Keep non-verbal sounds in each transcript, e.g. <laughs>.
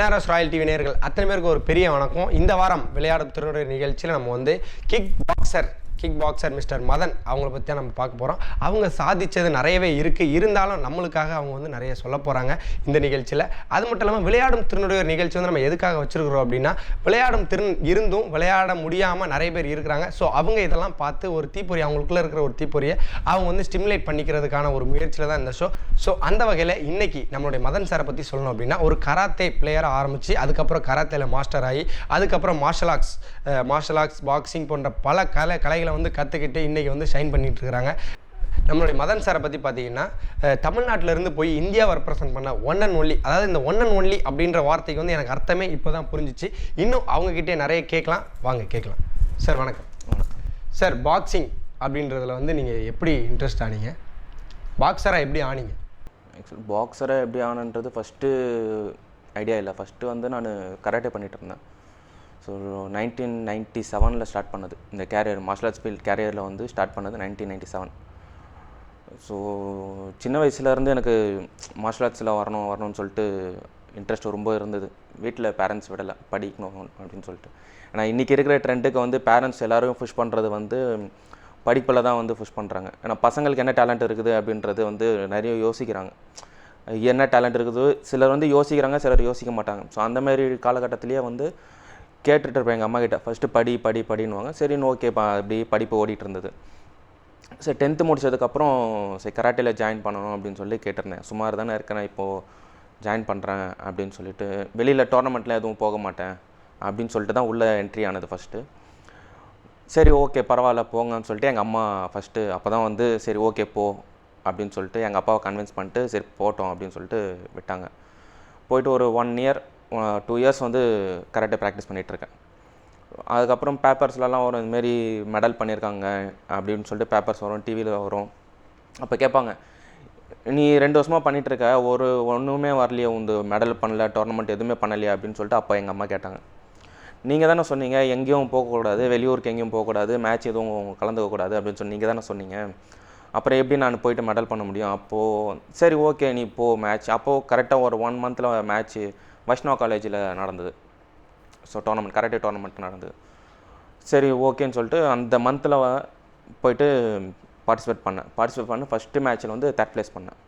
NRS Royal TV நேர்கள் அத்தனை பேருக்கு ஒரு பெரிய வணக்கம். இந்த வாரம் விளையாடும் திருநுறை நிகழ்ச்சியில் நம்ம வந்து kick boxer kick boxer mister Madan அவங்கள பற்றி தான் நம்ம பார்க்க போகிறோம் அவங்க சாதித்தது நிறையவே இருக்குது இருந்தாலும் நம்மளுக்காக அவங்க வந்து நிறைய சொல்ல போகிறாங்க இந்த நிகழ்ச்சியில். அது மட்டும் இல்லாமல் விளையாடும் திருநுறையர் நிகழ்ச்சி வந்து நம்ம எதுக்காக வச்சுருக்குறோம் அப்படின்னா விளையாடும் திறன் இருந்தும் விளையாட முடியாமல் நிறைய பேர் இருக்கிறாங்க. ஸோ அவங்க இதெல்லாம் பார்த்து ஒரு தீப்பொறி அவங்களுக்குள்ள இருக்கிற ஒரு தீப்பொறியை அவங்க வந்து ஸ்டிமுலேட் பண்ணிக்கிறதுக்கான ஒரு முயற்சியில் தான் இந்த ஷோ ஸோ அந்த வகையில் இன்றைக்கி நம்மளுடைய மதன் சாரை பற்றி சொல்லணும் அப்படின்னா ஒரு கராத்தே பிளேயராக ஆரம்பித்து அதுக்கப்புறம் கராத்தேல மாஸ்டர் ஆகி அதுக்கப்புறம் martial arts martial arts boxing போன்ற பல கலை கலைகளை வந்து கற்றுக்கிட்டு இன்றைக்கி வந்து ஷைன் பண்ணிட்டு இருக்கிறாங்க நம்மளுடைய மதன் சாரை பற்றி பார்த்தீங்கன்னா அஹ், தமிழ்நாட்டுல இருந்து போய் இந்தியாவை ரெப்ரசென்ட் பண்ண ஒன் அண்ட் ஒன்லி அதாவது இந்த ஒன் அண்ட் ஒன்லி அப்படின்ற வார்த்தைக்கு வந்து எனக்கு அர்த்தமே இப்போ தான் புரிஞ்சிச்சு. இன்னும் அவங்கக்கிட்டே நிறைய கேட்கலாம். வாங்க கேட்கலாம். சார் வணக்கம். சார் பாக்ஸிங் அப்படின்றதுல வந்து நீங்கள் எப்படி இன்ட்ரெஸ்ட் ஆனீங்க? பாக்ஸராக எப்படி ஆனீங்க? ஆக்சுவலி பாக்ஸரை எப்படி ஆனன்றது ஃபஸ்ட்டு ஐடியா இல்லை. ஃபஸ்ட்டு வந்து நான் கராட்டே பண்ணிட்டு இருந்தேன். ஸோ நைன்டீன் நைன்ட்டி செவனில் ஸ்டார்ட் பண்ணது. இந்த கேரியர் மார்ஷல் ஆர்ட்ஸ் ஃபீல்ட் கேரியரில் வந்து ஸ்டார்ட் பண்ணது நைன்டீன் நைன்ட்டி செவன் ஸோ சின்ன வயசுலேருந்து எனக்கு மார்ஷல் ஆர்ட்ஸில் வரணும் வரணும்னு சொல்லிட்டு இன்ட்ரெஸ்ட் ரொம்ப இருந்தது. வீட்டில் பேரண்ட்ஸ் விடலை படிக்கணும் அப்படின்னு சொல்லிட்டு. ஆனால் இன்றைக்கி இருக்கிற ட்ரெண்டுக்கு வந்து பேரண்ட்ஸ் எல்லோரும் புஷ் பண்ணுறது வந்து படிப்பில் தான் வந்து புஷ் பண்ணுறாங்க ஏன்னா பசங்களுக்கு என்ன டேலண்ட் இருக்குது அப்படின்றது வந்து நிறைய யோசிக்கிறாங்க. என்ன டேலண்ட் இருக்குது? சிலர் வந்து யோசிக்கிறாங்க சிலர் யோசிக்க மாட்டாங்க. ஸோ அந்தமாரி காலகட்டத்திலேயே வந்து கேட்டுட்டு இருப்பேன் எங்கள் அம்மா கிட்ட ஃபஸ்ட்டு படி படி படின்னுவாங்க. சரின்னு ஓகேப்பா அப்படி படிப்பு ஓடிட்டு இருந்தது சரி டென்த்து முடிச்சதுக்கப்புறம் சரி கராட்டேல ஜாயின் பண்ணணும் அப்படின்னு சொல்லி கேட்டிருந்தேன். சுமார் தானே இருக்கேன் இப்போது ஜாயின் பண்ணுறேன் அப்படின்னு சொல்லிட்டு. வெளியில் டோர்னமெண்ட்டில் எதுவும் போக மாட்டேன் அப்படின்னு சொல்லிட்டு தான் உள்ளே என்ட்ரி ஆனது ஃபஸ்ட்டு சரி ஓகே பரவாயில்ல போங்கன்னு சொல்லிட்டு எங்கள் அம்மா ஃபஸ்ட்டு அப்போ தான் வந்து சரி ஓகே போ அப்படின்னு சொல்லிட்டு எங்கள் அப்பாவை கன்வின்ஸ் பண்ணிட்டு சரி போட்டோம் அப்படின்னு சொல்லிட்டு விட்டாங்க. போயிட்டு ஒரு ஒன் இயர் டூ இயர்ஸ் வந்து கராட்டே ப்ராக்டிஸ் பண்ணிகிட்ருக்கேன் அதுக்கப்புறம் பேப்பர்ஸ்லலாம் வரும் இதுமாரி மெடல் பண்ணியிருக்காங்க அப்படின்னு சொல்லிட்டு பேப்பர்ஸ் வரும் டிவியில் வரும். அப்போ கேட்பாங்க நீ ரெண்டு வருஷமாக பண்ணிகிட்ருக்க ஒரு ஒன்றுமே வரலையே உந்து மெடல் பண்ணல டோர்னமெண்ட் எதுவுமே பண்ணலையா அப்படின்னு சொல்லிட்டு அப்போ எங்கள் அம்மா கேட்டாங்க. நீங்கள் தானே சொன்னீங்க எங்கேயும் போகக்கூடாது வெளியூருக்கு எங்கேயும் போகக்கூடாது மேட்ச் எதுவும் கலந்துக்கக்கூடாது அப்படின்னு சொல்லி நீங்கள் தானே சொன்னீங்க அப்புறம் எப்படி நான் போயிட்டு மெடல் பண்ண முடியும்? அப்போது சரி ஓகே நீ போ மேட்ச் அப்போது கரெக்டாக ஒரு ஒன் மந்தில் மேட்ச்சு வைஷ்ணவ காலேஜில் நடந்தது. ஸோ டோர்னமெண்ட் கராட்டே டோர்னமெண்ட் நடந்தது. சரி ஓகேன்னு சொல்லிட்டு அந்த மந்தில் போயிட்டு பார்ட்டிசிபேட் பண்ணேன். பார்ட்டிசிபேட் பண்ண ஃபஸ்ட்டு மேட்ச்சில் வந்து தேர்ட் ப்ளேஸ் பண்ணேன்.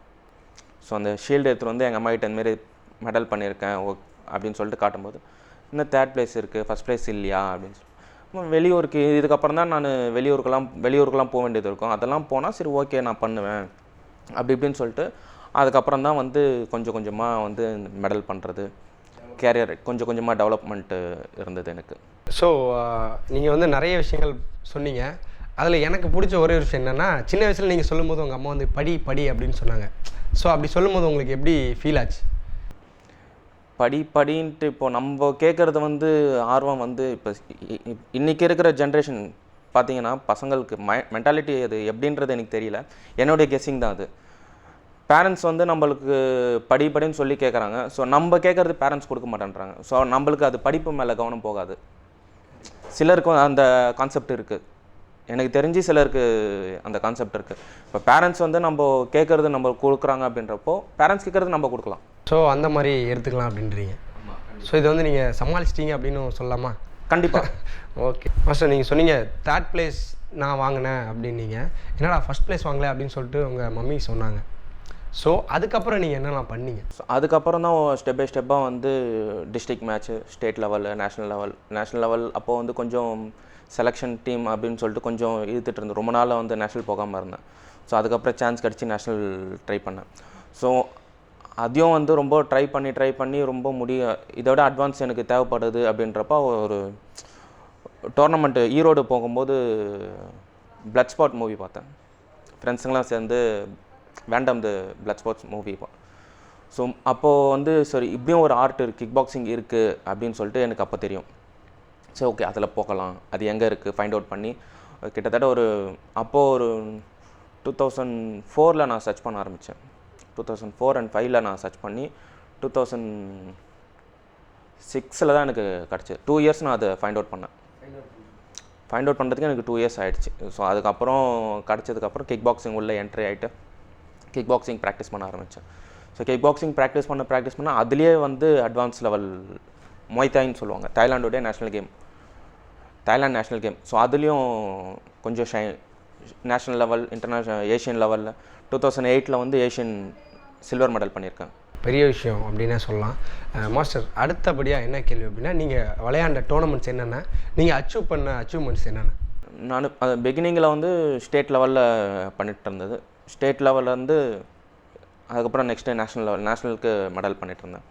ஸோ அந்த ஷீல்டு எடுத்துகிட்டு வந்து எங்கள் அம்மா கிட்ட இந்தமாரி மெடல் பண்ணியிருக்கேன் ஓ அப்படின்னு சொல்லிட்டு காட்டும்போது இன்னும் தேர்ட் ப்ளேஸ் இருக்குது ஃபஸ்ட் ப்ளேஸ் இல்லையா? அப்படின்னு சொல்லி. வெளியூருக்கு இதுக்கப்புறம் தான் நான் வெளியூருக்கெல்லாம் வெளியூருக்கெல்லாம் போக வேண்டியது இருக்கும். அதெல்லாம் போனால் சரி ஓகே நான் பண்ணுவேன். அப்படி இப்படின்னு சொல்லிட்டு அதுக்கப்புறம் தான் வந்து கொஞ்சம் கொஞ்சமாக வந்து மெடல் பண்ணுறது கேரியர் கொஞ்சம் கொஞ்சமாக டெவலப்மெண்ட்டு இருந்தது எனக்கு. ஸோ நீங்கள் வந்து நிறைய விஷயங்கள் சொன்னீங்க. அதில் எனக்கு பிடிச்ச ஒரே விஷயம் என்னென்னா சின்ன வயசில் நீங்கள் சொல்லும்போது உங்கள் அம்மா வந்து படி படி அப்படின்னு சொன்னாங்க. ஸோ அப்படி சொல்லும்போது உங்களுக்கு எப்படி ஃபீல் ஆச்சு? படி படின்ட்டு இப்போ நம்ம கேட்குறது வந்து ஆர்வம் வந்து இப்போ இன்றைக்கி இருக்கிற ஜென்ரேஷன் பார்த்தீங்கன்னா பசங்களுக்கு மை மென்டாலிட்டி அது எப்படின்றது எனக்கு தெரியல. என்னுடைய கெஸ்ஸிங் தான் அது. பேரண்ட்ஸ் வந்து நம்மளுக்கு படி படின்னு சொல்லி கேட்குறாங்க ஸோ நம்ம கேட்குறது பேரண்ட்ஸ் கொடுக்க மாட்டேன்றாங்க. ஸோ நம்மளுக்கு அது படிப்பு மேலே கவனம் போகாது. சிலருக்கு அந்த கான்செப்ட் இருக்குது எனக்கு தெரிஞ்சு சிலருக்கு அந்த கான்செப்ட் இருக்குது இப்போ பேரண்ட்ஸ் வந்து நம்ம கேட்குறது நம்ம கொடுக்குறாங்க அப்படின்றப்போ பேரண்ட்ஸ் கேட்குறது நம்ம கொடுக்கலாம். ஸோ அந்த மாதிரி எடுத்துக்கலாம் அப்படின்றீங்க. ஸோ இது வந்து நீங்கள் சமாளிச்சிட்டீங்க அப்படின்னு சொல்லலாமா? கண்டிப்பாக ஓகே <laughs> மாஸ்டர் நீங்கள் சொன்னீங்க தேர்ட் பிளேஸ் நான் வாங்கினேன் அப்படின்னீங்க. என்னடா ஃபஸ்ட் பிளேஸ் வாங்கல அப்படின்னு சொல்லிட்டு உங்கள் மம்மி சொன்னாங்க. ஸோ அதுக்கப்புறம் நீங்கள் என்னெல்லாம் பண்ணீங்க? ஸோ அதுக்கப்புறம் தான் ஸ்டெப் பை ஸ்டெப்பாக வந்து district match state level national level national level அப்போது வந்து கொஞ்சம் செலெக்ஷன் டீம் அப்படின்னு சொல்லிட்டு கொஞ்சம் இழுத்துட்டு இருந்தேன். ரொம்ப நாளாக வந்து நேஷ்னல் போகாமல் இருந்தேன். ஸோ அதுக்கப்புறம் சான்ஸ் கிடச்சி நேஷ்னல் ட்ரை பண்ணேன். ஸோ அதையும் வந்து ரொம்ப ட்ரை பண்ணி ட்ரை பண்ணி ரொம்ப முடிய இதோட அட்வான்ஸ் எனக்கு தேவைப்படுது அப்படின்றப்ப ஒரு டோர்னமெண்ட்டு ஈரோடு போகும்போது பிளட் ஸ்பாட் மூவி பார்த்தேன். ஃப்ரெண்ட்ஸுங்களாம் சேர்ந்து வேண்டாம் the blood spots movie so அப்போது வந்து சரி இப்படியும் ஒரு ஆர்ட் இருக்குது கிக் பாக்ஸிங் இருக்குது அப்படின்னு சொல்லிட்டு எனக்கு அப்போ தெரியும். சரி ஓகே அதில் போகலாம். அது எங்கே இருக்குது ஃபைண்ட் அவுட் பண்ணி கிட்டத்தட்ட ஒரு அப்போது ஒரு டூ தௌசண்ட் ஃபோரில் நான் சர்ச் பண்ண ஆரம்பித்தேன் டூ தௌசண்ட் ஃபோர் அண்ட் ஃபைவ்ல நான் சர்ச் பண்ணி டூ தௌசண்ட் சிக்ஸில் தான் எனக்கு கிடச்சிது. டூ இயர்ஸ் நான் அதை ஃபைண்ட் அவுட் பண்ணேன். ஃபைண்ட் அவுட் பண்ணுறதுக்கு எனக்கு டூ இயர்ஸ் ஆயிடுச்சு. ஸோ அதுக்கப்புறம் கிடச்சதுக்கப்புறம் கிக் பாக்ஸிங் உள்ளே என்ட்ரி ஆகிட்டு கிக் பாக்ஸிங் ப்ராக்டிஸ் பண்ண ஆரம்பித்தேன் ஸோ கிக் பாக்ஸிங் ப்ராக்டிஸ் பண்ண ப்ராக்டிஸ் பண்ண அதுலேயே வந்து அட்வான்ஸ் லெவல் மொய்தாயின்னு சொல்லுவாங்க. தாய்லாண்டோடைய national game Thailand national game so அதுலேயும் கொஞ்சம் ஷை நேஷ்னல் லெவல் இன்டர்நேஷ்னல் ஏஷியன் லெவலில் டூ தௌசண்ட் எயிட்டில் வந்து ஏஷியன் சில்வர் மெடல் பண்ணியிருக்கேன். பெரிய விஷயம் அப்படின்னே சொல்லலாம். மாஸ்டர் அடுத்தபடியாக என்ன கேள்வி அப்படின்னா நீங்கள் விளையாண்ட டோர்னமெண்ட்ஸ் என்னென்ன? நீங்கள் அச்சீவ் பண்ண அச்சீவ்மெண்ட்ஸ் என்னென்ன? நான் பிகினிங்கில் வந்து ஸ்டேட் லெவலில் பண்ணிட்டு இருந்தது. ஸ்டேட் லெவல்லேருந்து அதுக்கப்புறம் நெக்ஸ்ட்டு நேஷ்னல் லெவல் நேஷ்னலுக்கு மெடல் பண்ணிட்டு இருந்தேன்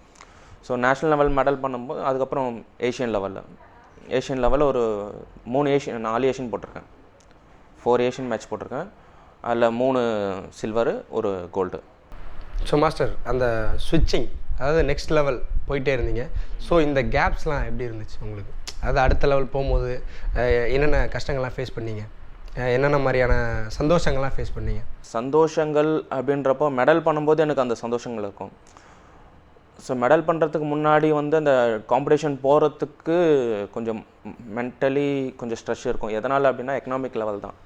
ஸோ நேஷ்னல் லெவல் மெடல் பண்ணும்போது அதுக்கப்புறம் ஏஷியன் லெவலில் ஏஷியன் லெவலில் ஒரு மூணு ஏஷியன் நாலு ஏஷியன் போட்டிருக்கேன். ஃபோர் ஏஷியன் மேட்ச் போட்டிருக்கேன். அதில் மூணு சில்வரு ஒரு கோல்டு ஸோ மாஸ்டர் அந்த ஸ்விட்சிங் அதாவது நெக்ஸ்ட் லெவல் போயிட்டே இருந்தீங்க. ஸோ இந்த கேப்ஸ்லாம் எப்படி இருந்துச்சு உங்களுக்கு? அதாவது அடுத்த லெவல் போகும்போது என்னென்ன கஷ்டங்கள்லாம் ஃபேஸ் பண்ணீங்க? என்னென்ன மாதிரியான சந்தோஷங்கள்லாம் ஃபேஸ் பண்ணீங்க? சந்தோஷங்கள் அப்படின்றப்போ மெடல் பண்ணும்போது எனக்கு அந்த சந்தோஷங்கள் இருக்கும். ஸோ மெடல் பண்ணுறதுக்கு முன்னாடி வந்து அந்த காம்படிஷன் போகிறதுக்கு கொஞ்சம் மென்டலி கொஞ்சம் ஸ்ட்ரெஸ் இருக்கும். எதனால் அப்படின்னா எக்கனாமிக் லெவல் தான்.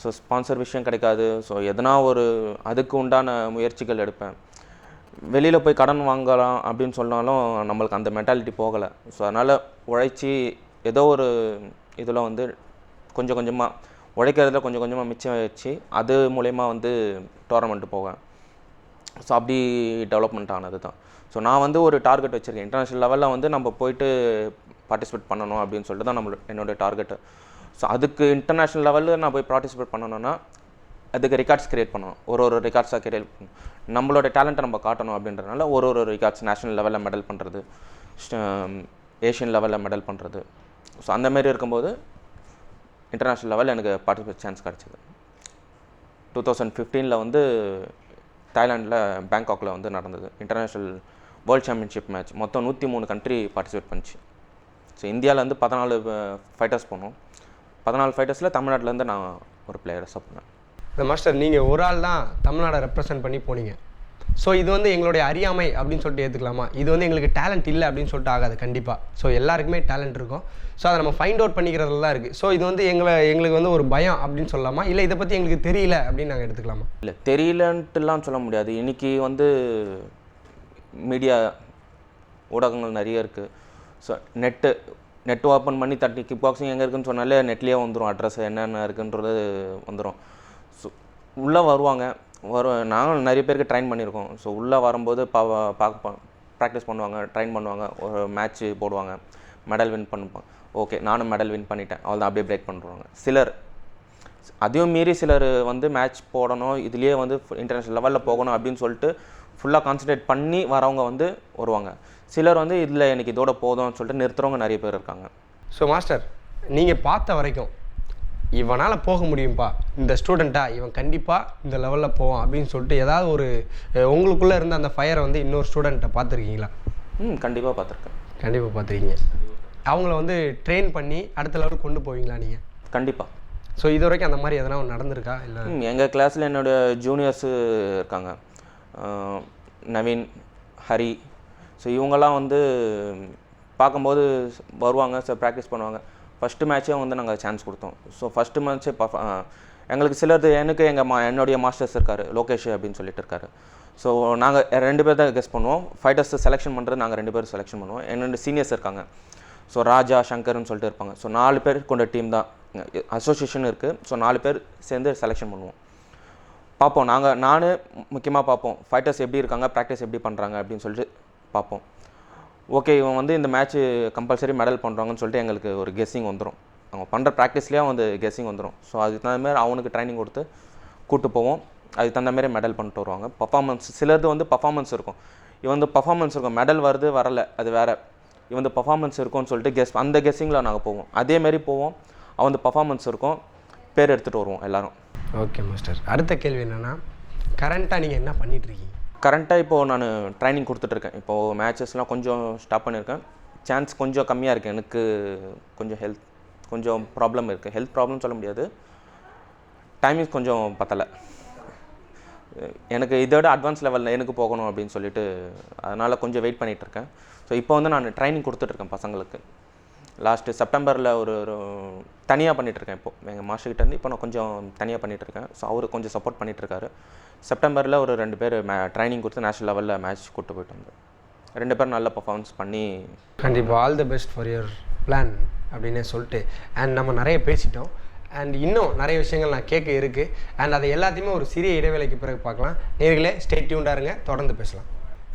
ஸோ ஸ்பான்சர் விஷயம் கிடைக்காது. ஸோ எதனா ஒரு அதுக்கு உண்டான முயற்சிகள் எடுப்பேன். வெளியில் போய் கடன் வாங்கலாம் அப்படின்னு சொன்னாலும் நம்மளுக்கு அந்த மென்டாலிட்டி போகலை. ஸோ அதனால் உழைச்சி ஏதோ ஒரு இதில் வந்து கொஞ்சம் கொஞ்சமாக உழைக்கிறதுல கொஞ்சம் கொஞ்சமாக மிச்சம் வச்சு அது மூலயமா வந்து டோர்னமெண்ட்டு போவேன். ஸோ அப்படி டெவலப்மெண்ட் ஆனது தான் ஸோ நான் வந்து ஒரு டார்கெட் வச்சுருக்கேன். இன்டர்நேஷ்னல் லெவலில் வந்து நம்ம போயிட்டு பார்ட்டிசிபேட் பண்ணணும் அப்படின்னு சொல்லிட்டு தான் நம்மளோட என்னோட டார்கெட்டு ஸோ அதுக்கு இன்டர்நேஷ்னல் லெவலில் நான் போய் பார்ட்டிசிபேட் பண்ணணும்னா அதுக்கு ரெக்கார்ட்ஸ் கிரியேட் பண்ணணும். ஒரு ஒரு ரெக்கார்ட்ஸாக கிரியேட் பண்ணணும். நம்மளோட டேலண்ட்டை நம்ம காட்டணும் அப்படின்றனால ஒரு ஒரு ரெக்கார்ட்ஸ் நேஷனல் லெவலில் மெடல் பண்ணுறது ஏஷியன் லெவலில் மெடல் பண்ணுறது ஸோ அந்தமாரி இருக்கும்போது இன்டர்நேஷ்னல் லெவலில் எனக்கு பார்ட்டிசிபேட் சான்ஸ் கிடச்சிது. டூ தௌசண்ட் ஃபிஃப்டீனில் வந்து தாய்லாண்டில் பேங்காக்கில் வந்து நடந்தது. இன்டர்நேஷ்னல் வேர்ல்ட் சாம்பியன்ஷிப் மேட்ச் மொத்தம் நூற்றி மூணு கண்ட்ரி பார்ட்டிசிபேட் பண்ணிச்சு. ஸோ இந்தியாவிலேருந்து பதினாலு ஃபைட்டர்ஸ் போனோம். பதினாலு ஃபைட்டர்ஸில் தமிழ்நாட்டிலேருந்து நான் ஒரு பிளேயர்ஸாக பண்ணேன். இந்த மாஸ்டர் நீங்கள் ஒரு ஆள் தான் தமிழ்நாடை ரெப்ரசன்ட் பண்ணி போனீங்க. ஸோ இது வந்து எங்களுடைய அறியாமை அப்படின்னு சொல்லிட்டு ஏற்றுக்கலாமா இது வந்து எங்களுக்கு டேலண்ட் இல்லை அப்படின்னு சொல்லிட்டு ஆகாது கண்டிப்பாக ஸோ எல்லாருக்குமே டேலண்ட் இருக்கும். ஸோ அதை நம்ம ஃபைண்ட் அவுட் பண்ணிக்கிறதுல தான் இருக்குது ஸோ இது வந்து எங்களை எங்களுக்கு வந்து ஒரு பயம் அப்படின்னு சொல்லலாமா? இல்லை இதை பற்றி எங்களுக்கு தெரியல அப்படின்னு நாங்கள் எடுத்துக்கலாமா? இல்லை தெரியலன்ட்டுலாம் சொல்ல முடியாது. இன்றைக்கி வந்து மீடியா ஊடகங்கள் நிறைய இருக்குது ஸோ நெட்டு நெட் ஓப்பன் பண்ணி தட்டி கிக் பாக்ஸிங் எங்கே இருக்குன்னு சொன்னாலே நெட்லேயே வந்துடும் அட்ரஸ் என்னென்ன இருக்குன்றது வந்துடும் ஸோ உள்ளே வருவாங்க. வரும் நாங்களும் நிறைய பேருக்கு ட்ரைன் பண்ணியிருக்கோம். ஸோ உள்ளே வரும்போது பா பார்க்க ப்ராக்டிஸ் பண்ணுவாங்க ட்ரைன் பண்ணுவாங்க ஒரு மேட்ச்சு போடுவாங்க. மெடல் வின் பண்ணுவாங்க ஓகே நானும் மெடல் வின் பண்ணிட்டேன். தான் அப்படியே பிரேக் பண்ணுறாங்க சிலர் அதையும் மீறி சிலர் வந்து மேட்ச் போடணும் இதுலேயே வந்து இன்டர்நேஷ்னல் லெவலில் போகணும் அப்படின்னு சொல்லிட்டு ஃபுல்லாக கான்சன்ட்ரேட் பண்ணி வரவங்க வந்து வருவாங்க. சிலர் வந்து இதில் எனக்கு இதோட போதும்னு சொல்லிட்டு நிறுத்துறவங்க நிறைய பேர் இருக்காங்க. ஸோ மாஸ்டர் நீங்கள் பார்த்த வரைக்கும் இவனால் போக முடியும்ப்பா இந்த ஸ்டூடெண்ட்டா இவன் கண்டிப்பாக இந்த லெவலில் போவான் அப்படின்னு சொல்லிட்டு ஏதாவது ஒரு உங்களுக்குள்ளே இருந்த அந்த ஃபயரை வந்து இன்னொரு ஸ்டூடெண்ட்டை பார்த்துருக்கீங்களா? ம் கண்டிப்பாக பார்த்துருக்கேன். கண்டிப்பாக பார்த்துருக்கீங்க. அவங்கள வந்து ட்ரெயின் பண்ணி அடுத்த லெவலுக்கு கொண்டு போவீங்களா நீங்கள் கண்டிப்பாக ஸோ இது வரைக்கும் அந்த மாதிரி எதனா நடந்திருக்கா? இல்லை எங்கள் கிளாஸில் என்னோட ஜூனியர்ஸு இருக்காங்க. நவீன் ஹரி. ஸோ இவங்கெல்லாம் வந்து பார்க்கும்போது வருவாங்க ஸோ ப்ராக்டிஸ் பண்ணுவாங்க. ஃபஸ்ட்டு மேட்ச்சே வந்து நாங்கள் சான்ஸ் கொடுத்தோம். ஸோ ஃபஸ்ட்டு மேட்ச்சே எங்களுக்கு சிலது எனக்கு எங்கள் மா என்னுடைய மாஸ்டர்ஸ் இருக்கார் லோகேஷ் அப்படின்னு சொல்லிட்டு இருக்காரு. ஸோ நாங்கள் ரெண்டு பேர் தான் கெஸ் பண்ணுவோம். ஃபைட்டர்ஸ் செலெக்ஷன் பண்ணுறது நாங்கள் ரெண்டு பேரும் செலெக்ஷன் பண்ணுவோம். என்னோட சீனியர்ஸ் இருக்காங்க. ஸோ ராஜா சங்கர்னு சொல்லிட்டு இருப்பாங்க. ஸோ நாலு பேர் கொண்ட டீம் தான். அசோசியேஷன் இருக்குது ஸோ நாலு பேர் சேர்ந்து செலெக்ஷன் பண்ணுவோம். பார்ப்போம். நாங்கள் நான் முக்கியமாக பார்ப்போம். ஃபைட்டர்ஸ் எப்படி இருக்காங்க ப்ராக்டிஸ் எப்படி பண்ணுறாங்க அப்படின்னு சொல்லிட்டு பார்ப்போம். ஓகே இவன் வந்து இந்த மேட்ச்சு கம்பல்சரி மெடல் பண்ணுறாங்கன்னு சொல்லிட்டு எங்களுக்கு ஒரு கெஸ்ஸிங் வந்துடும் அவங்க பண்ணுற ப்ராக்டிஸ்லேயே வந்து கெஸ்ஸிங் வந்துடும் ஸோ அதுக்கு தகுந்த மாதிரி அவனுக்கு ட்ரைனிங் கொடுத்து கூப்பிட்டு போவோம். அதுக்கு தகுந்த மாதிரி மெடல் பண்ணிட்டு வருவாங்க. பர்ஃபாமன்ஸ் சிலது வந்து பர்ஃபாமன்ஸ் இருக்கும். இவன் வந்து பர்ஃபாமன்ஸ் இருக்கும். மெடல் வருது வரல. அது வேறு. இவன் வந்து பர்ஃபாமன்ஸ் இருக்கும்னு சொல்லிட்டு கெஸ் அந்த கெஸ்ஸிங்கில் நாங்கள் போவோம். அதேமாரி போவோம். அவன் பர்ஃபாமன்ஸ் இருக்கும். பேர் எடுத்துகிட்டு வருவோம் எல்லாரும். ஓகே மாஸ்டர் அடுத்த கேள்வி என்னென்னா கரண்ட்டாக நீங்கள் என்ன பண்ணிகிட்ருக்கீங்க கரண்ட்டாக இப்போது நான் ட்ரைனிங் கொடுத்துட்ருக்கேன் இப்போது மேட்சஸ்லாம் கொஞ்சம் ஸ்டாப் பண்ணியிருக்கேன். சான்ஸ் கொஞ்சம் கம்மியாக இருக்குது எனக்கு கொஞ்சம் ஹெல்த் கொஞ்சம் ப்ராப்ளம் இருக்குது ஹெல்த் ப்ராப்ளம் சொல்ல முடியாது. டைமிங் கொஞ்சம் பத்தலை. எனக்கு இதோட அட்வான்ஸ் லெவலில் எனக்கு போகணும் அப்படின்னு சொல்லிட்டு அதனால் கொஞ்சம் வெயிட் பண்ணிகிட்டு இருக்கேன் ஸோ இப்போ வந்து நான் ட்ரைனிங் கொடுத்துட்ருக்கேன் பசங்களுக்கு. லாஸ்ட்டு செப்டம்பரில் ஒரு ஒரு தனியாக பண்ணிகிட்ருக்கேன் இப்போ. எங்கள் மாஸ்டர்கிட்ட இருந்து இப்போ நான் கொஞ்சம் தனியாக பண்ணிகிட்ருக்கேன் ஸோ அவர் கொஞ்சம் சப்போர்ட் பண்ணிகிட்ருக்காரு செப்டம்பரில் ஒரு ரெண்டு பேர் மே ட்ரைனிங் கொடுத்து நேஷனல் லெவலில் மேட்ச் கூப்பிட்டு போயிட்டு வந்தோம். ரெண்டு பேரும் நல்ல பர்ஃபார்மன்ஸ் பண்ணி கண்டிப்பாக all the best for your plan அப்படின்னே சொல்லிட்டு அண்ட் நம்ம நிறைய பேசிட்டோம். அண்ட் இன்னும் நிறைய விஷயங்கள் நான் கேட்க இருக்குது அண்ட் அதை எல்லாத்தையுமே ஒரு சிறிய இடைவேளைக்கு பிறகு பார்க்கலாம். நேர்களே ஸ்டேட் டியூண்டாக இருங்க. தொடர்ந்து பேசலாம்.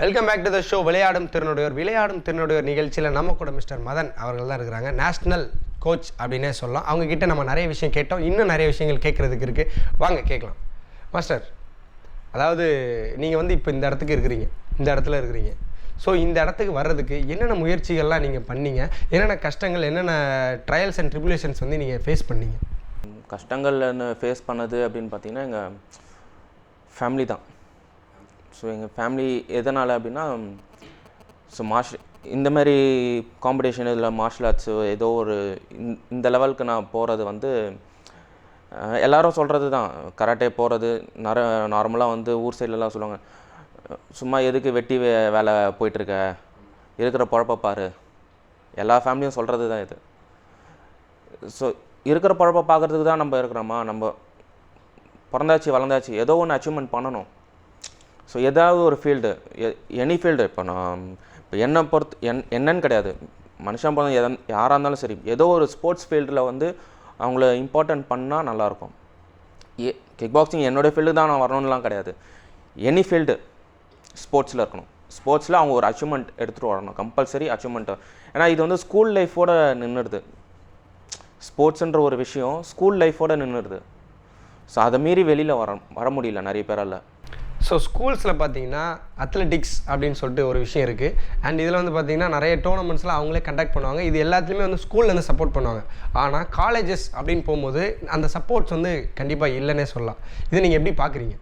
Welcome back to the show விளையாடும் திறனுடையோர் விளையாடும் திறனுடையோர் நிகழ்ச்சியில் நம்ம கூட மிஸ்டர் மதன் அவர்கள் தான் இருக்கிறாங்க. நேஷ்னல் கோச் அப்படின்னே சொல்லலாம். அவங்கக்கிட்ட நம்ம நிறைய விஷயம் கேட்டோம். இன்னும் நிறைய விஷயங்கள் கேட்குறதுக்கு இருக்குது வாங்க கேட்கலாம். மாஸ்டர் அதாவது நீங்கள் வந்து இப்போ இந்த இடத்துக்கு இருக்கிறீங்க. இந்த இடத்துல இருக்கிறீங்க. ஸோ இந்த இடத்துக்கு வர்றதுக்கு என்னென்ன முயற்சிகள்லாம் நீங்கள் பண்ணீங்க? என்னென்ன கஷ்டங்கள் என்னென்ன ட்ரையல்ஸ் அண்ட் ட்ரிபுலேஷன்ஸ் வந்து நீங்கள் ஃபேஸ் பண்ணீங்க? கஷ்டங்கள்னு ஃபேஸ் பண்ணது அப்படின்னு பார்த்தீங்கன்னா எங்கள் ஃபேமிலி தான். ஸோ எங்கள் ஃபேமிலி எதனால் அப்படின்னா ஸோ மார்ஷ் இந்த மாதிரி காம்படிஷன் இதில் மார்ஷல் ஆர்ட்ஸு ஏதோ ஒரு இந்த- இந்த லெவலுக்கு நான் போகிறது வந்து எல்லாரும் சொல்கிறது தான் கராட்டே போகிறது நர நார்மலாக வந்து ஊர் சைட்லலாம் சொல்லுவாங்க சும்மா எதுக்கு வெட்டி வே வேலை போயிட்டுருக்க? இருக்கிற பொழப்பை பாரு. எல்லா ஃபேமிலியும் சொல்கிறது தான் இது. ஸோ இருக்கிற பழப்பை பார்க்குறதுக்கு தான் நம்ம இருக்கிறோமா? நம்ம பிறந்தாச்சு வளர்ந்தாச்சு ஏதோ ஒன்று அச்சீவ்மெண்ட் பண்ணணும். ஸோ ஏதாவது ஒரு ஃபீல்டு எனி ஃபீல்டு இப்போ நான் இப்போ என்னை பொறுத்து என் என்னன்னு கிடையாது. மனுஷன் பிறந்த எதன் யாராக இருந்தாலும் சரி ஏதோ ஒரு ஸ்போர்ட்ஸ் ஃபீல்டில் வந்து அவங்கள இம்பார்ட்டன்ட் பண்ணால் நல்லாயிருக்கும். ஏ கிக் பாக்ஸிங் என்னோடய ஃபீல்டு தான் நான் வரணும்லாம் கிடையாது. எனி ஃபீல்டு ஸ்போர்ட்ஸில் இருக்கணும். ஸ்போர்ட்ஸில் அவங்க ஒரு அச்சீவ்மெண்ட் எடுத்துகிட்டு வரணும். கம்பல்சரி அச்சீவ்மெண்ட் ஏன்னா இது வந்து ஸ்கூல் லைஃபோட நின்றுடுது ஸ்போர்ட்ஸுன்ற ஒரு விஷயம் ஸ்கூல் லைஃபோட நின்றுடுது ஸோ அதை மீறி வெளியில் வர வர முடியல நிறைய பேரால். ஸோ ஸ்கூல்ஸில் பார்த்தீங்கன்னா அத்லெட்டிக்ஸ் அப்படின்னு சொல்லிட்டு ஒரு விஷயம் இருக்குது அண்ட் இதில் வந்து பார்த்தீங்கன்னா நிறைய டோர்னமெண்ட்ஸ்லாம் அவங்களே கண்டக்ட் பண்ணுவாங்க. இது எல்லாத்துலேயுமே வந்து ஸ்கூல்லேருந்து சப்போர்ட் பண்ணுவாங்க. ஆனால் காலேஜஸ் அப்படின்னு போகும்போது அந்த சப்போர்ட்ஸ் வந்து கண்டிப்பாக இல்லைன்னே சொல்லலாம். இதை நீங்கள் எப்படி பார்க்குறீங்க?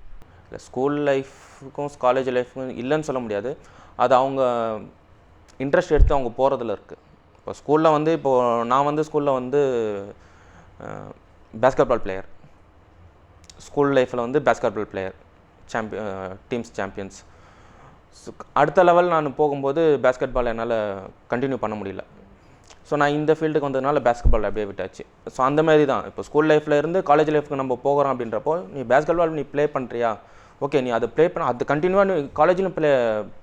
இல்லை ஸ்கூல் லைஃபுக்கும் காலேஜ் லைஃபுக்கும் இல்லைன்னு சொல்ல முடியாது. அது அவங்க இன்ட்ரெஸ்ட் எடுத்து அவங்க போகிறதுல இருக்குது இப்போ ஸ்கூலில் வந்து இப்போது நான் வந்து ஸ்கூலில் வந்து பேஸ்கெட் பால் பிளேயர் ஸ்கூல் லைஃப்பில் வந்து பேஸ்கெட் பால் பிளேயர் சாம்பிய டீம்ஸ் சாம்பியன்ஸ் அடுத்த லெவல் நான் போகும்போது பேஸ்கெட் பால் என்னால் கண்டினியூ பண்ண முடியல. ஸோ நான் இந்த ஃபீல்டுக்கு வந்ததுனால பேஸ்கெட் பால் அப்படியே விட்டாச்சு. ஸோ அந்த மாதிரி தான் இப்போ ஸ்கூல் லைஃப்ல இருந்து காலேஜ் லைஃப்க்கு நம்ம போகிறோம் அப்படின்றப்போ நீ பேஸ்கெட் பால் நீ ப்ளே பண்ணுறியா ஓகே நீ அதை ப்ளே பண்ண அது கண்டினியூவாக நீ காலேஜிலும் ப்ளே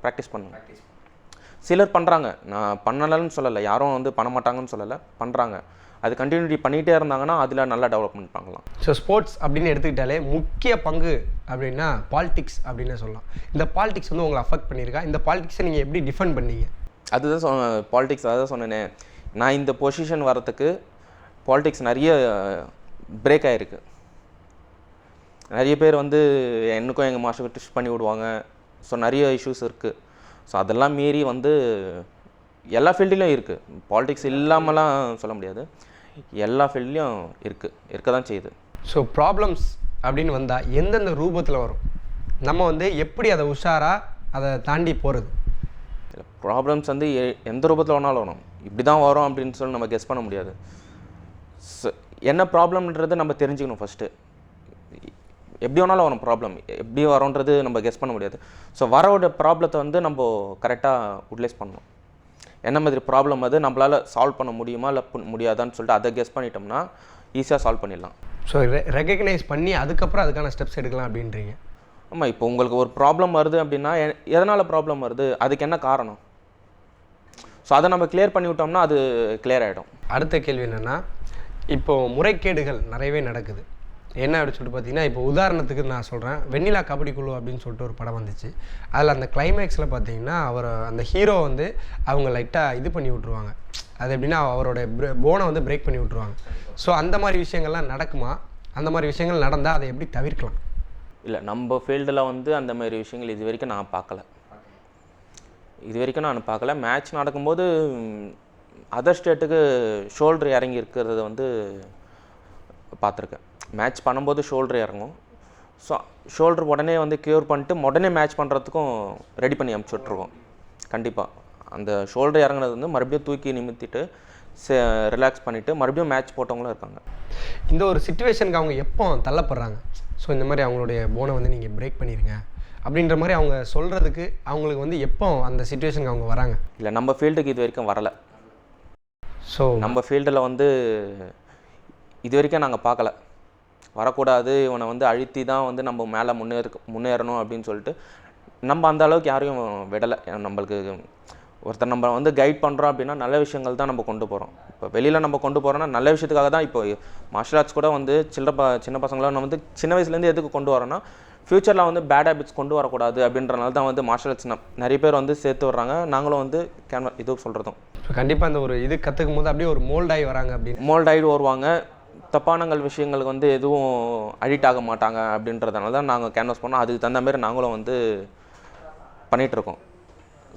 ப்ராக்டிஸ் பண்ணணும். சிலர் பண்ணுறாங்க நான் பண்ணலைன்னு சொல்லலை. யாரும் வந்து பண்ண மாட்டாங்கன்னு சொல்லலை. பண்ணுறாங்க அது கண்டினியூட்டி பண்ணிகிட்டே இருந்தாங்கன்னா அதில் நல்லா டெவலப்மெண்ட் பண்ணலாம் ஸோ ஸ்போர்ட்ஸ் அப்படின்னு எடுத்துக்கிட்டாலே முக்கிய பங்கு அப்படின்னா பாலிடிக்ஸ் அப்படின்னு சொல்லலாம். இந்த பாலிடிக்ஸ் வந்து உங்களை அஃபெக்ட் பண்ணியிருக்கா? இந்த பாலிடிக்ஸை நீங்கள் எப்படி டிஃபெண்ட் பண்ணீங்க? அதுதான் சொன்ன பாலிடிக்ஸ் அதான் சொன்னேனே. நான் இந்த பொசிஷன் வரத்துக்கு பாலிடிக்ஸ் நிறைய பிரேக் ஆகிருக்கு நிறைய பேர் வந்து எனக்கும் எங்கள் மாஸ்டருக்கு டிஷ் பண்ணி விடுவாங்க. ஸோ நிறைய இஷ்யூஸ் இருக்குது ஸோ அதெல்லாம் மீறி வந்து எல்லா ஃபீல்டுலேயும் இருக்குது பாலிடிக்ஸ் இல்லாமலாம் சொல்ல முடியாது. எல்லா ஃபீல்ட்லேயும் இருக்குது இருக்க. தான் செய்யுது. ஸோ ப்ராப்ளம்ஸ் அப்படின்னு வந்தால் எந்தெந்த ரூபத்தில் வரும்? நம்ம வந்து எப்படி அதை உஷாராக அதை தாண்டி போகிறது ப்ராப்ளம்ஸ் வந்து எ- எந்த ரூபத்தில் வேணாலும் வரும். இப்படி தான் வரும் அப்படின்னு சொல்லி நம்ம கெஸ் பண்ண முடியாது. ச- என்ன ப்ராப்ளம்ன்றது நம்ம தெரிஞ்சுக்கணும் ஃபஸ்ட்டு எப்படி வேணாலும் வரும் ப்ராப்ளம் எப்படி வரும்ன்றது நம்ம கெஸ் பண்ண முடியாது. ஸோ வரோட ப்ராப்ளத்தை வந்து நம்ம கரெக்டாக யூட்டிலைஸ் பண்ணணும். என்ன மாதிரி ப்ராப்ளம் அது? நம்மளால் சால்வ் பண்ண முடியுமா? இல்லை முடியாதான்னு சொல்லிட்டு அதை கெஸ் பண்ணிட்டோம்னா ஈஸியாக சால்வ் பண்ணிடலாம். ஸோ ரெகக்னைஸ் பண்ணி அதுக்கப்புறம் அதுக்கான ஸ்டெப்ஸ் எடுக்கலாம் அப்படின்றீங்க. ஆமாம் இப்போ உங்களுக்கு ஒரு ப்ராப்ளம் வருது அப்படின்னா எதனால் ப்ராப்ளம் வருது? அதுக்கு என்ன காரணம்? ஸோ அதை நம்ம கிளியர் பண்ணி விட்டோம்னா அது கிளியர் ஆகிடும் அடுத்த கேள்வி என்னென்னா இப்போ முறைகேடுகள் நிறையவே நடக்குது. என்ன அப்படின்னு சொல்லிட்டு பார்த்தீங்கன்னா இப்போ உதாரணத்துக்கு நான் சொல்கிறேன் வெண்ணிலா கபடி குழு அப்படின்னு சொல்லிட்டு ஒரு படம் வந்துச்சு. அதில் அந்த கிளைமேக்ஸில் பார்த்தீங்கன்னா அவர் அந்த ஹீரோ வந்து அவங்க லைட்டாக இது பண்ணி விட்ருவாங்க அது எப்படின்னா அவரோட போனை வந்து பிரேக் பண்ணி விட்ருவாங்க ஸோ அந்த மாதிரி விஷயங்கள்லாம் நடக்குமா? அந்த மாதிரி விஷயங்கள் நடந்தால் அதை எப்படி தவிர்க்கலாம்? இல்லை நம்ம ஃபீல்டில் வந்து அந்த மாதிரி விஷயங்கள் இது வரைக்கும் நான் பார்க்கல. இது வரைக்கும் நான் பார்க்கல. மேட்ச் நடக்கும்போது அதர் ஸ்டேட்டுக்கு ஷோல்டர் இறங்கி இருக்கிறத வந்து பார்த்துருக்கேன். மேட்ச் பண்ணும்போது ஷோல்டர் இறங்கும். ஸோ ஷோல்டர் உடனே வந்து க்யூர் பண்ணிட்டு உடனே மேட்ச் பண்ணுறதுக்கும் ரெடி பண்ணி அமுச்சு விட்ருக்கோம் கண்டிப்பாக அந்த ஷோல்டர் இறங்குனது வந்து மறுபடியும் தூக்கி நிமித்திட்டு ரிலாக்ஸ் பண்ணிவிட்டு மறுபடியும் மேட்ச் போட்டவங்களும் இருக்காங்க. இந்த ஒரு சுச்சுவேஷனுக்கு அவங்க எப்போ தள்ளப்படுறாங்க? ஸோ இந்த மாதிரி அவங்களுடைய போனை வந்து நீங்கள் பிரேக் பண்ணிடுங்க அப்படின்ற மாதிரி அவங்க சொல்கிறதுக்கு அவங்களுக்கு வந்து எப்போ அந்த சுச்சுவேஷனுக்கு அவங்க வராங்க? இல்லை நம்ம ஃபீல்டுக்கு இது வரைக்கும் வரலை. ஸோ நம்ம ஃபீல்டில் வந்து இது வரைக்கும் நாங்கள் பார்க்கல. வரக்கூடாது இவனை வந்து அழுத்தி தான் வந்து நம்ம மேலே முன்னேற முன்னேறணும் அப்படின்னு சொல்லிட்டு நம்ம அந்த அளவுக்கு யாரையும் விடலை. நம்மளுக்கு ஒருத்தர் நம்ம வந்து கைட் பண்ணுறோம் அப்படின்னா நல்ல விஷயங்கள் தான் நம்ம கொண்டு போகிறோம் இப்போ வெளியில் நம்ம கொண்டு போகிறோம்னா நல்ல விஷயத்துக்காக தான் இப்போ மார்ஷல் ஆர்ட்ஸ் கூட வந்து சின்ன ப சின்ன பசங்களாம் நம்ம வந்து சின்ன வயசுலேருந்து எதுக்கு கொண்டு வரோன்னா ஃப்யூச்சரில் வந்து பேட் ஹேபிட்ஸ் கொண்டு வரக்கூடாது அப்படின்றனால தான் வந்து மார்ஷல் ஆர்ட்ஸ் நிறைய பேர் வந்து சேர்த்து வர்றாங்க நாங்களும் வந்து கேன்வா இது சொல்கிறதும் இப்போ கண்டிப்பாக அந்த ஒரு இது கற்றுக்கும் போது அப்படியே ஒரு மோல்டாகி வராங்க அப்படின்னு. மோல்ட் ஆகிட்டு வருவாங்க. தப்பானங்கள் விஷயங்களுக்கு வந்து எதுவும் அடிக்ட் ஆக மாட்டாங்க அப்படின்றதுனால தான் நாங்கள் கேன்வாஸ் பண்ணோம். அதுக்கு தகுந்த மாதிரி நாங்களும் வந்து பண்ணிகிட்ருக்கோம்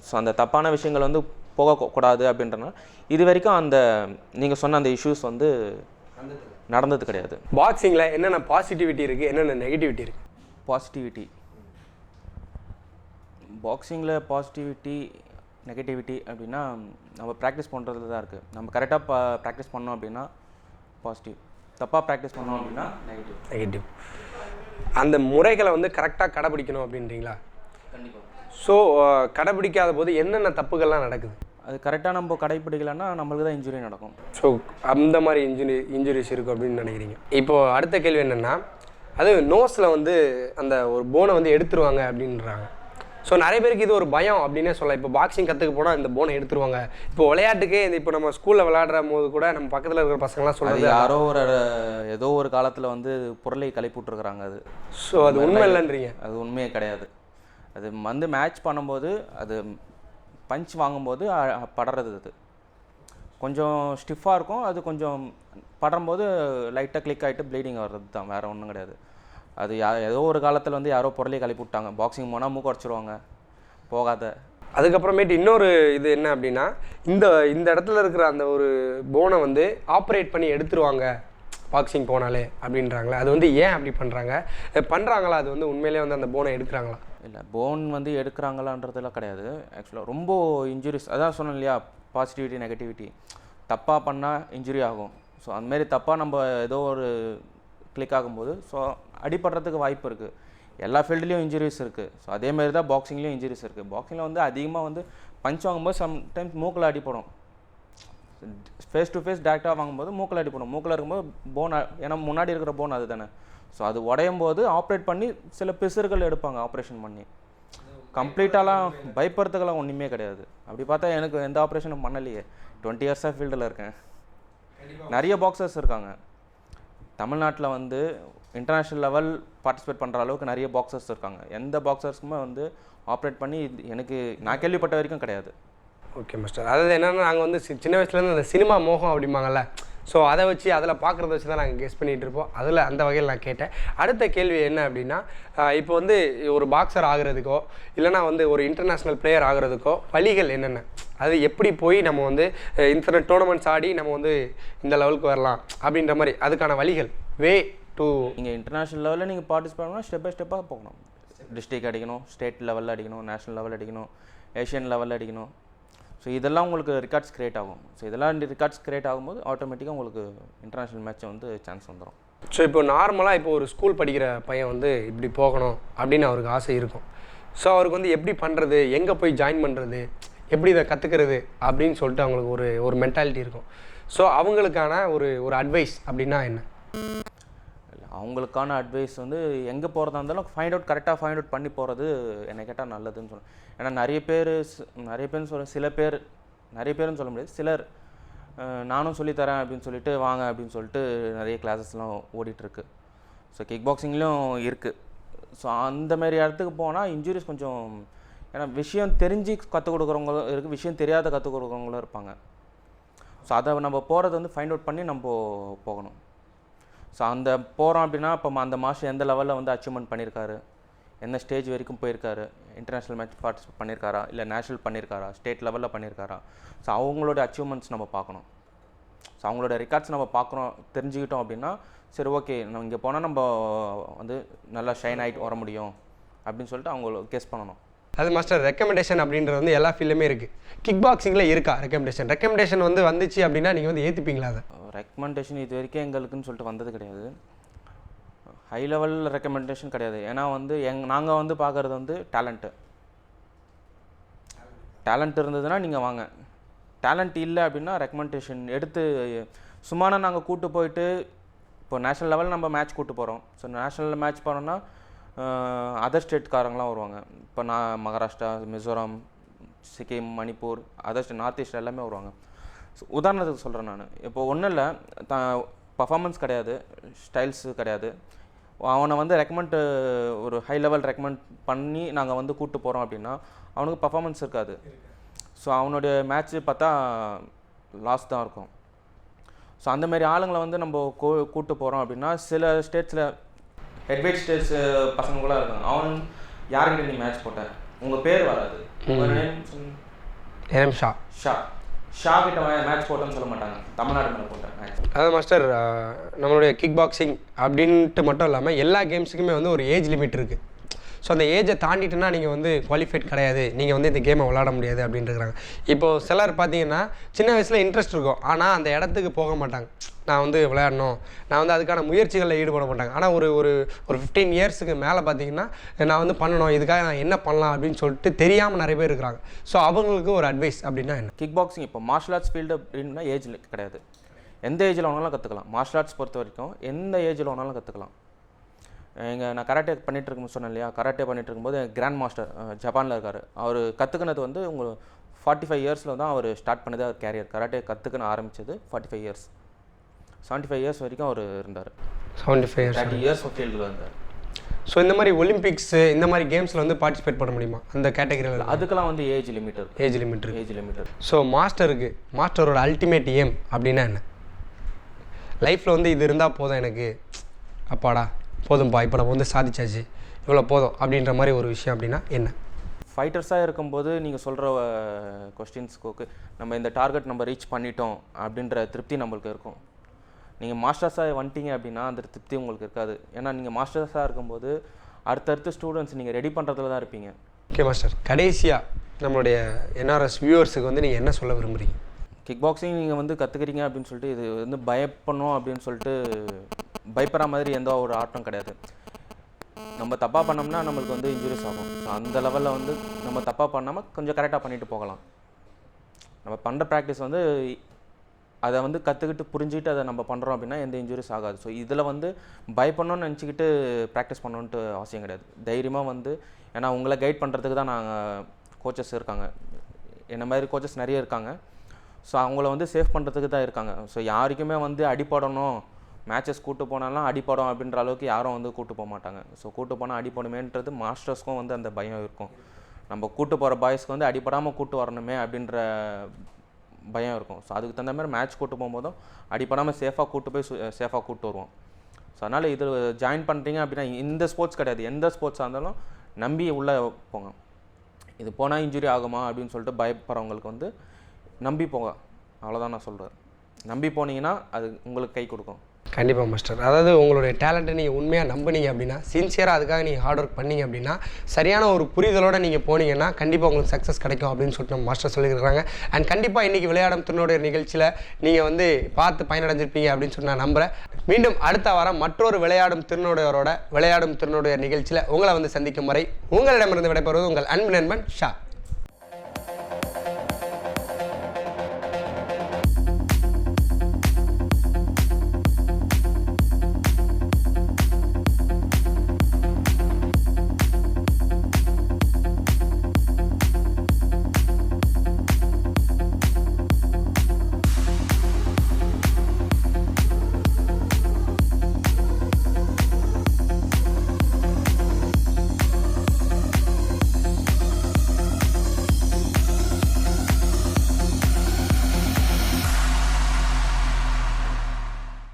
ஸோ அந்த தப்பான விஷயங்கள் வந்து போகக்கூடாது அப்படின்றனால இது வரைக்கும் அந்த நீங்கள் சொன்ன அந்த இஷ்யூஸ் வந்து நடந்தது கிடையாது. பாக்ஸிங்கில் என்னென்ன பாசிட்டிவிட்டி இருக்குது என்னென்ன நெகட்டிவிட்டி இருக்குது பாசிட்டிவிட்டி பாக்ஸிங்கில் பாசிட்டிவிட்டி நெகட்டிவிட்டி அப்படின்னா நம்ம ப்ராக்டிஸ் பண்ணுறதுல தான் இருக்குது நம்ம கரெக்டாக ப ப்ராக்டிஸ் பண்ணோம் அப்படின்னா பாசிட்டிவ் தப்பாக ப்ராக்டிஸ் பண்ணோம் அப்படின்னா நெகட்டிவ் நெகட்டிவ் அந்த முறைகளை வந்து கரெக்டாக கடைபிடிக்கணும் அப்படின்றீங்களா? கண்டிப்பாக ஸோ கடைபிடிக்காத போது என்னென்ன தப்புகள்லாம் நடக்குது? அது கரெக்டாக நம்ம கடைப்பிடிக்கலைன்னா நம்மளுக்கு தான் இன்ஜுரி நடக்கும். ஸோ அந்த மாதிரி இன்ஜுரி இன்ஜுரிஸ் இருக்கும் அப்படின்னு நினைக்கிறீங்க. இப்போ அடுத்த கேள்வி என்னென்னா அது நோஸில் வந்து அந்த ஒரு போனை வந்து எடுத்துருவாங்க அப்படின்றாங்க. ஸோ நிறைய பேருக்கு இது ஒரு பயம் அப்படின்னே சொல்லலாம். இப்போ பாக்ஸிங் கற்றுக்க போனால் இந்த போனை எடுத்துருவாங்க. இப்போ விளையாட்டுக்கே இந்த இப்போ நம்ம ஸ்கூலில் விளையாடுற போது கூட நம்ம பக்கத்தில் இருக்கிற பசங்களாம் சொல்கிறது யாரோ ஒரு ஏதோ ஒரு காலத்தில் வந்து பொருளை கிளப்பி விட்ருக்குறாங்க அது. ஸோ அது உண்மை இல்லைன்றீங்க. அது உண்மையே கிடையாது. அது வந்து மேட்ச் பண்ணும்போது அது பஞ்ச் வாங்கும்போது படறது அது. கொஞ்சம் ஸ்டிஃபாக இருக்கும். அது கொஞ்சம் படும்போது லைட்டாக கிளிக் ஆகிட்டு ப்ளீடிங் வர்றது தான் வேறு ஒன்றும் கிடையாது. அது யா ஏதோ ஒரு காலத்தில் வந்து யாரோ பொருளை கிளப்பி விட்டாங்க. பாக்ஸிங் போனால் மூக்க உடச்சிருவாங்க. போகாத. அதுக்கப்புறமேட்டு இன்னொரு இது என்ன அப்படின்னா இந்த இந்த இடத்துல இருக்கிற அந்த ஒரு போனை வந்து ஆப்ரேட் பண்ணி எடுத்துருவாங்க. பாக்ஸிங் போனாலே அப்படின்றாங்களே. அது வந்து ஏன் அப்படி பண்ணுறாங்க பண்ணுறாங்களா அது வந்து உண்மையிலே வந்து அந்த போனை எடுக்கிறாங்களா? இல்லை போன் வந்து எடுக்கிறாங்களான்றதுலாம் கிடையாது. ஆக்சுவலாக ரொம்ப இன்ஜுரிஸ் அதான் சொன்னேன் இல்லையா? பாசிட்டிவிட்டி நெகட்டிவிட்டி தப்பாக பண்ணால் இன்ஜுரி ஆகும். ஸோ அந்தமாரி தப்பாக நம்ம ஏதோ ஒரு கிளிக் ஆகும்போது ஸோ அடிபடுறதுக்கு வாய்ப்பு இருக்குது எல்லா ஃபீல்டுலேயும் இன்ஜுரிஸ் இருக்குது ஸோ அதேமாரி தான் பாக்ஸிங்லேயும் இன்ஜுரிஸ் இருக்குது பாக்ஸிங்கில் வந்து அதிகமாக வந்து பஞ்ச் வாங்கும்போது சம்டைம்ஸ் மூக்கில் அடிப்படும் ஃபேஸ் டு ஃபேஸ் டேரெக்டாக வாங்கும்போது மூக்கில் அடிப்படும் மூக்கில் இருக்கும்போது போன் ஏன்னா முன்னாடி இருக்கிற போன் அது தானே ஸோ அது உடையும் போது ஆப்ரேட் பண்ணி சில பிசுறுகள் எடுப்பாங்க ஆப்ரேஷன் பண்ணி. கம்ப்ளீட்டாலாம் பயப்படுறதுக்கெல்லாம் ஒன்றுமே கிடையாது. அப்படி பார்த்தா எனக்கு எந்த ஆப்ரேஷனும் பண்ணலையே. டுவெண்ட்டி இயர்ஸாக ஃபீல்டில் இருக்கேன். நிறைய பாக்ஸர்ஸ் இருக்காங்க. தமிழ்நாட்டில் வந்து இன்டர்நேஷ்னல் லெவல் பார்ட்டிசிபேட் பண்ணுற அளவுக்கு நிறைய பாக்ஸர்ஸ் இருக்காங்க. எந்த பாக்ஸர்ஸுக்குமே வந்து ஆப்ரேட் பண்ணி எனக்கு நான் கேள்விப்பட்ட வரைக்கும் கிடையாது. ஓகே மாஸ்டர் அதாவது என்னென்னா நாங்கள் வந்து சி- சின்ன வயசுலேருந்து அந்த சினிமா மோகம் அப்படிம்பாங்கல்ல. ஸோ அதை வச்சு அதில் பார்க்குறத வச்சு தான் நாங்கள் கெஸ் பண்ணிகிட்டு இருப்போம். அதில் அந்த வகையில் நான் கேட்டேன். அடுத்த கேள்வி என்ன அப்படின்னா இப்போ வந்து ஒரு பாக்ஸர் ஆகுறதுக்கோ இல்லைனா வந்து ஒரு இன்டர்நேஷ்னல் பிளேயர் ஆகிறதுக்கோ வழிகள் என்னென்ன? அது எப்படி போய் நம்ம வந்து இன்டர்நெட் டோர்னமெண்ட்ஸ் ஆடி நம்ம வந்து இந்த லெவலுக்கு வரலாம் அப்படின்ற மாதிரி அதுக்கான வழிகள் வே டு நீங்கள் இன்டர்நேஷ்னல் லெவலில் நீங்கள் பார்ட்டிசிபேட் பண்ணால் ஸ்டெப் பை ஸ்டெப்பாக போகணும். டிஸ்ட்ரிக்ட் அடிக்கணும் ஸ்டேட் லெவலில் அடிக்கணும் நேஷனல் லெவல் அடிக்கணும் ஏஷியன் லெவலில் அடிக்கணும். ஸோ இதெல்லாம் உங்களுக்கு ரெக்கார்ட்ஸ் கிரியேட் ஆகும். ஸோ இதெல்லாம் ரெக்கார்ட்ஸ் கிரியேட் ஆகும்போது ஆட்டோமேட்டிக்காக உங்களுக்கு இன்டர்நேஷ்னல் மேட்ச் வந்து சான்ஸ் வந்துடும் ஸோ இப்போ நார்மலாக இப்போ ஒரு ஸ்கூல் படிக்கிற பையன் வந்து இப்படி போகணும் அப்படின்னு அவருக்கு ஆசை இருக்கும். ஸோ அவருக்கு வந்து எப்படி பண்ணுறது எங்கே போய் ஜாயின் பண்ணுறது எப்படி இதை கற்றுக்கிறது அப்படின்னு சொல்லிட்டு அவங்களுக்கு ஒரு ஒரு மென்டாலிட்டி இருக்கும். ஸோ அவங்களுக்கான ஒரு ஒரு அட்வைஸ் அப்படின்னா என்ன? அவங்களுக்கான அட்வைஸ் வந்து எங்கே போகிறதா இருந்தாலும் ஃபைண்ட் அவுட் கரெக்டாக ஃபைண்ட் அவுட் பண்ணி போகிறது என்னை கேட்டால் நல்லதுன்னு சொல்லுவேன். ஏன்னா நிறைய பேர் நிறைய பேர்னு சொல்ல சில பேர் நிறைய பேர்னு சொல்ல முடியாது. சிலர் நானும் நானும் சொல்லித்தரேன் அப்படின்னு சொல்லிட்டு வாங்க அப்படின்னு சொல்லிட்டு நிறைய கிளாஸஸ்லாம் ஓடிட்டுருக்கு. ஸோ கிக் பாக்ஸிங்லேயும் இருக்குது ஸோ அந்த மாதிரி இடத்துக்கு போனால் இன்ஜுரிஸ் கொஞ்சம் ஏன்னா விஷயம் தெரிஞ்சு கற்றுக் கொடுக்குறவங்களும் இருக்குது விஷயம் தெரியாத கற்றுக் கொடுக்குறவங்களும் இருப்பாங்க. ஸோ அதை நம்ம போகிறது வந்து ஃபைண்ட் அவுட் பண்ணி நம்ம போகணும். ஸோ அந்த போகிறோம் அப்படின்னா இப்போ அந்த மாதம் எந்த லெவலில் வந்து அச்சீவ்மெண்ட் பண்ணியிருக்காரு எந்த ஸ்டேஜ் வரைக்கும் போயிருக்காரு? இன்டர்நேஷ்னல் மேட்ச் பார்ட்டிசிபேட் பண்ணியிருக்காரா இல்லை நேஷனல் பண்ணியிருக்காரா ஸ்டேட் லெவலில் பண்ணியிருக்காரா ஸோ அவங்களோட அச்சீவ்மெண்ட்ஸ் நம்ம பார்க்கணும். ஸோ அவங்களோட ரெக்கார்ட்ஸ் நம்ம பார்க்குறோம் தெரிஞ்சுக்கிட்டோம் அப்படின்னா சரி ஓகே நம்ம இங்கே போனால் நம்ம வந்து நல்லா ஷைன் ஆகிட்டு வர முடியும் அப்படின்னு சொல்லிட்டு அவங்கள கெஸ் பண்ணணும். அது மாஸ்டர் ரெக்கமெண்டேஷன் அப்படின்றது வந்து எல்லா ஃபீல்டுமே இருக்குது கிக் பாக்ஸிங்கில் இருக்கா ரெக்கமெண்டேஷன் ரெக்கமெண்டேஷன் வந்து வந்துச்சு அப்படின்னா நீங்கள் வந்து ஏற்றுப்பீங்களா அதை? ரெக்கமெண்டேஷன் இது வரைக்கும் எங்களுக்குன்னு சொல்லிட்டு வந்தது கிடையாது. ஹை லெவல் ரெக்கமெண்டேஷன் கிடையாது. ஏன்னா வந்து எங் நாங்கள் வந்து பார்க்குறது வந்து டேலண்ட்டு டேலண்ட் இருந்ததுன்னா நீங்கள் வாங்க. டேலண்ட் இல்லை அப்படின்னா ரெக்கமெண்டேஷன் எடுத்து சும்மானா நாங்கள் கூட்டு போயிட்டு இப்போ நேஷனல் லெவலில் நம்ம மேட்ச் கூட்டு போகிறோம் ஸோ நேஷனலில் மேட்ச் போனோம்னா அதர் ஸ்டேட்காரங்களாம் வருவாங்க. இப்போ நான் Maharashtra Mizoram Sikkim Manipur other state north east எல்லாமே வருவாங்க. ஸோ உதாரணத்துக்கு சொல்கிறேன் நான். இப்போ ஒன்றும் இல்லை த பர்ஃபாமன்ஸ் கிடையாது ஸ்டைல்ஸு கிடையாது. அவனை வந்து ரெக்கமெண்ட் ஒரு ஹை லெவல் ரெக்கமெண்ட் பண்ணி நாங்கள் வந்து கூட்டு போகிறோம் அப்படின்னா அவனுக்கு பர்ஃபார்மன்ஸ் இருக்காது. ஸோ அவனுடைய மேட்ச்சு பார்த்தா லாஸ் தான் இருக்கும். ஸோ அந்தமாரி ஆளுங்களை வந்து நம்ம கூ கூப்பிட்டு போகிறோம் அப்படின்னா சில ஸ்டேட்ஸில் ஹெட்வெயிட் ஸ்டேட்ஸ் பசங்க கூட இருக்காங்க. அவன் யாருக்கிட்ட நீ மேட்ச் போட்ட? உங்கள் பேர் வராது. உங்கள் நேம் ஷா. ஷா. ஷா கிட்ட மேட்ச் போட்டேன்னு சொல்ல மாட்டாங்க. தமிழ்நாடு மேலே போட்டேன் அதாவது மாஸ்டர் நம்மளுடைய கிக் பாக்ஸிங் அப்படின்ட்டு மட்டும் இல்லாமல் எல்லா கேம்ஸுக்குமே வந்து ஒரு ஏஜ் லிமிட் இருக்குது ஸோ அந்த ஏஜை தாண்டிட்டுனா நீங்கள் வந்து குவாலிஃபைட் கிடையாது. நீங்கள் வந்து இந்த கேமை விளாட முடியாது அப்படின்ட்டுருக்காங்க இப்போது சிலர் பார்த்தீங்கன்னா சின்ன வயசில் இன்ட்ரெஸ்ட் இருக்கும். ஆனால் அந்த இடத்துக்கு போக மாட்டாங்க. நான் வந்து விளையாடணும். நான் வந்து அதுக்கான முயற்சிகளில் ஈடுபட மாட்டாங்க. ஆனால் ஒரு ஒரு ஒரு ஃபிஃப்டீன் இயர்ஸுக்கு மேலே பார்த்தீங்கன்னா நான் வந்து பண்ணணும். இதுக்காக நான் என்ன பண்ணலாம் அப்படின்னு சொல்லிட்டு தெரியாமல் நிறைய பேர் இருக்கிறாங்க. ஸோ அவங்களுக்கு ஒரு அட்வைஸ் அப்படின்னா என்ன? கிக் பாக்ஸிங் இப்போ மார்ஷல் ஆர்ட்ஸ் ஃபீல்டு அப்படின்னா ஏஜ் கிடையாது. எந்த ஏஜில் வேணாலும் கற்றுக்கலாம் மார்ஷல் ஆர்ட்ஸ் பொறுத்த வரைக்கும் எந்த ஏஜில் வேணாலும் கற்றுக்கலாம் எங்கள் நான் கராட்டே பண்ணிட்டு இருக்கும் சொன்னேன் இல்லையா? கராட்டே பண்ணிட்டு இருக்கும்போது கிராண்ட் மாஸ்டர் ஜப்பானில் இருக்கார். அவர் கற்றுக்கினது வந்து உங்கள் ஃபார்ட்டி ஃபைவ் இயர்ஸில் தான் அவர் ஸ்டார்ட் பண்ணது அவர் கேரியர் கராட்டே கற்றுக்கணும் ஆரம்பிச்சது forty five years seventy five years வரைக்கும் அவர் இருந்தார். Seventy five years thirty years ஃபீல்டில் இருந்தார். ஸோ இந்த மாதிரி ஒலிம்பிக்ஸு இந்த மாதிரி கேம்ஸில் வந்து பார்ட்டிசிபேட் பண்ண முடியுமா? அந்த கேட்டகரியில் அதுக்கெல்லாம் வந்து ஏஜ் லிமிட் இருக்கு. ஏஜ் லிமிட் இருக்குது ஏஜ் லிமிட் ஸோ மாஸ்டருக்கு மாஸ்டரோட அல்டிமேட் ஏம் அப்படின்னா என்ன? லைஃப்பில் வந்து இது இருந்தால் போதும் எனக்கு. அப்பாடா. போதும்பா இப்போ நம்ம வந்து சாதிச்சாச்சு. இவ்வளோ போதும். அப்படின்ற மாதிரி ஒரு விஷயம் அப்படின்னா என்ன? ஃபைட்டர்ஸாக இருக்கும்போது நீங்கள் சொல்கிற கொஸ்டின்ஸ்க்கு நம்ம இந்த டார்கெட் நம்ம ரீச் பண்ணிட்டோம் அப்படின்ற திருப்தி நம்மளுக்கு இருக்கும். நீங்கள் மாஸ்டர்ஸாக வந்துட்டீங்க அப்படின்னா அந்த திருப்தி உங்களுக்கு இருக்காது. ஏன்னா நீங்கள் மாஸ்டர்ஸாக இருக்கும்போது அடுத்தடுத்த ஸ்டூடெண்ட்ஸ் நீங்கள் ரெடி பண்ணுறதுல தான் இருப்பீங்க. ஓகே மாஸ்டர் கடைசியாக நம்மளுடைய என்ஆர்எஸ் வியூவர்ஸுக்கு வந்து நீங்கள் என்ன சொல்ல விரும்புகிறீங்க கிக் பாக்ஸிங் நீங்கள் வந்து கற்றுக்கிறீங்க அப்படின்னு சொல்லிட்டு இது வந்து பயப்படணும் அப்படின்னு சொல்லிட்டு பயப்படுற மாதிரி எந்த ஒரு ஆட்டம் கிடையாது. நம்ம தப்பாக பண்ணோம்னா நம்மளுக்கு வந்து இன்ஜுரிஸ் ஆகும். ஸோ அந்த லெவலில் வந்து நம்ம தப்பாக பண்ணாமல் கொஞ்சம் கரெக்டாக பண்ணிட்டு போகலாம். நம்ம பண்ணுற ப்ராக்டிஸ் வந்து அதை வந்து கற்றுக்கிட்டு புரிஞ்சுக்கிட்டு அதை நம்ம பண்ணுறோம் அப்படின்னா எந்த இன்ஜுரிஸ் ஆகாது. ஸோ இதில் வந்து பயப்படணும்னு நினச்சிக்கிட்டு ப்ராக்டிஸ் பண்ணணுன்ட்டு அவசியம் கிடையாது. தைரியமாக வந்து ஏன்னா உங்களை கைட் பண்ணுறதுக்கு தான் நாங்கள் கோச்சஸ் இருக்காங்க. என்ன மாதிரி கோச்சஸ் நிறைய இருக்காங்க. ஸோ அவங்கள வந்து சேஃப் பண்ணுறதுக்கு தான் இருக்காங்க. ஸோ யாருக்குமே வந்து அடிப்படணும் மேட்சஸ் கூட்டு போனாலும் அடிப்படும் அப்படின்ற அளவுக்கு யாரும் வந்து கூட்டு போக மாட்டாங்க. ஸோ கூட்டு போனால் அடிப்படுமேன்றது மாஸ்டர்ஸ்க்கும் வந்து அந்த பயம் இருக்கும். நம்ம கூட்டு போகிற பாய்ஸ்க்கு வந்து அடிப்படாமல் கூட்டு வரணுமே அப்படின்ற பயம் இருக்கும். ஸோ அதுக்கு தகுந்த மாதிரி மேட்ச் கூட்டு போகும்போதும் அடிப்படாமல் சேஃபாக கூட்டு போய் சேஃபாக கூட்டு வருவோம். ஸோ அதனால் இது ஜாயின் பண்ணுறீங்க அப்படின்னா இந்த ஸ்போர்ட்ஸ் கிடையாது. எந்த ஸ்போர்ட்ஸாக இருந்தாலும் நம்பி உள்ளே போங்க. இது போனால் இன்ஜுரி ஆகுமா அப்படின்னு சொல்லிட்டு பயப்படுறவங்களுக்கு வந்து நம்பி போங்க. அவ்வளோதான் நான் சொல்கிறேன் நம்பி போனீங்கன்னா அது உங்களுக்கு கை கொடுக்கும். கண்டிப்பாக மாஸ்டர் அதாவது உங்களுடைய டேலண்ட்டை நீங்கள் உண்மையாக நம்புனீங்க அப்படின்னா சின்சியராக அதுக்காக நீங்கள் ஹார்ட் ஒர்க் பண்ணீங்க அப்படின்னா சரியான ஒரு புரிதலோடு நீங்கள் போனீங்கன்னா கண்டிப்பாக உங்களுக்கு சக்ஸஸ் கிடைக்கும் அப்படின்னு சொல்லிட்டு நம்ம மாஸ்டர் சொல்லியிருக்காங்க அண்ட் கண்டிப்பாக இன்றைக்கி விளையாடும் திருநோடைய நிகழ்ச்சியில் நீங்கள் வந்து பார்த்து பயனடைஞ்சிருப்பீங்க அப்படின்னு சொல்லி நான் நம்புகிறேன் மீண்டும் அடுத்த வாரம் மற்றொரு விளையாடும் திருநோடையரோட விளையாடும் திருநோடைய நிகழ்ச்சியில் உங்களை வந்து சந்திக்கும் வரை உங்களிடமிருந்து விடைபெறுவது உங்கள் அன்பு நண்பன் ஷா.